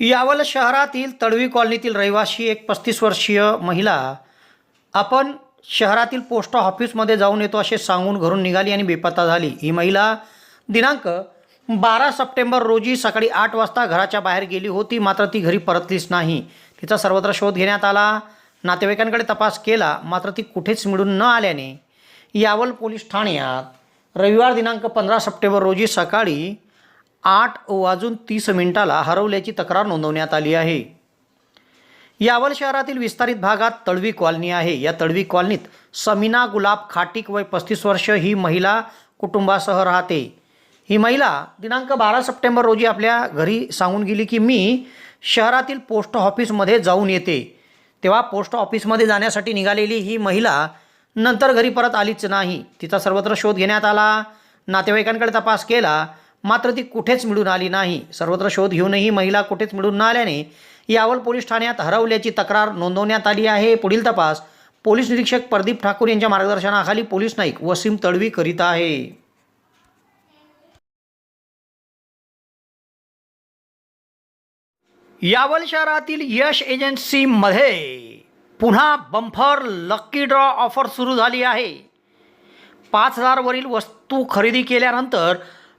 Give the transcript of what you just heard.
यावल शहरातील तळवी कॉलनीतील रहिवासी एक पस्तीस वर्षीय महिला आपण शहरातील पोस्ट ऑफिसमध्ये जाऊन येतो असे सांगून घरून निघाली आणि बेपत्ता झाली. ही महिला दिनांक बारा सप्टेंबर रोजी सकाळी आठ वाजता घराच्या बाहेर गेली होती मात्र ती घरी परतलीच नाही. तिचा सर्वत्र शोध घेण्यात आला. नातेवाईकांकडे तपास केला मात्र ती कुठेच मिळून न आल्याने यावल पोलीस ठाण्यात रविवार दिनांक पंधरा सप्टेंबर रोजी सकाळी आठ वाजून तीस मिनिटाला हरवल्याची तक्रार नोंदवण्यात आली आहे. यावल शहरातील विस्तारित भागात तळवी कॉलनी आहे. या तळवी कॉलनीत समीना गुलाब खाटिक वय पस्तीस वर्ष ही महिला कुटुंबासह राहते. ही महिला दिनांक बारा सप्टेंबर रोजी आपल्या घरी सांगून गेली की मी शहरातील पोस्ट ऑफिसमध्ये जाऊन येते. तेव्हा पोस्ट ऑफिसमध्ये जाण्यासाठी निघालेली ही महिला नंतर घरी परत आलीच नाही. तिचा सर्वत्र शोध घेण्यात आला. नातेवाईकांकडे तपास केला. मात्र ती कुठेच मिळून आली नाही. सर्वत्र शोध घेऊनही महिला कुठेच मिळून न आल्याने यावल पोलीस ठाण्यात हरवल्याची तक्रार नोंदवण्यात आली आहे. पुढील तपास पोलीस निरीक्षक प्रदीप ठाकूर यांच्या मार्गदर्शनाखाली पोलीस नाईक वसीम तळवी करीत आहे. यावल शहरातील यश एजन्सीमध्ये पुन्हा बंफर लक्की ड्रॉ ऑफर सुरू झाली आहे. पाच हजारवरील वस्तू खरेदी केल्यानंतर